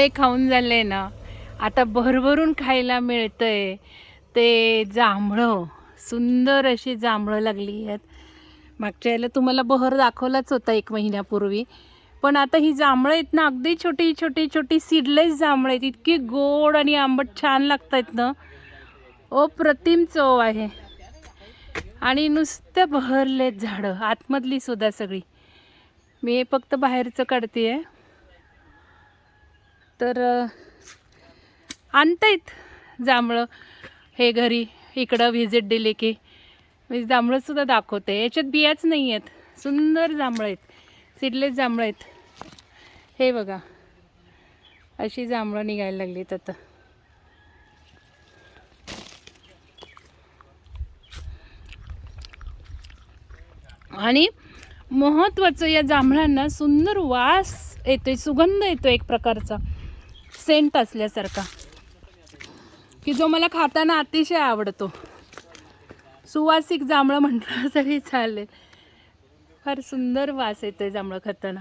आंबे खाऊन झाले ना आता भरभरून खायला मिळतंय. ते जांभळं सुंदर अशी जांभळं लागली आहेत. मागच्या याला तुम्हाला बहर दाखवलाच होता एक महिन्यापूर्वी. पण आता ही जांभळं आहेत ना अगदी छोटी छोटी छोटी सीडलेस जांभळं आहेत. इतकी गोड आणि आंबट छान लागतात ना. अप्रतिम चव आहे. आणि नुसतं बहरलेत झाडं आतमधली सुद्धा सगळी. मी फक्त बाहेरचं काढते आहे तर अ, आणतायत जांभळं हे घरी. इकडं व्हिजिट दिली की. मी जांभळंसुद्धा दाखवते. याच्यात बियाच नाही आहेत सुंदर जांभळं आहेत. सिडलेस जांभळं आहेत. हे बघा. अशी जांभळं निघायला लागलीत आता. आणि महत्त्वाचं या जांभळांना सुंदर वास येतोय. सुगंध येतो एक प्रकारचा. सेंट असल्यासारखा. की जो मला खाताना अतिशय आवडतो. सुवासिक जांभळं म्हटलं तरी चालेल. फार सुंदर वास येतोय जांभळं खाताना.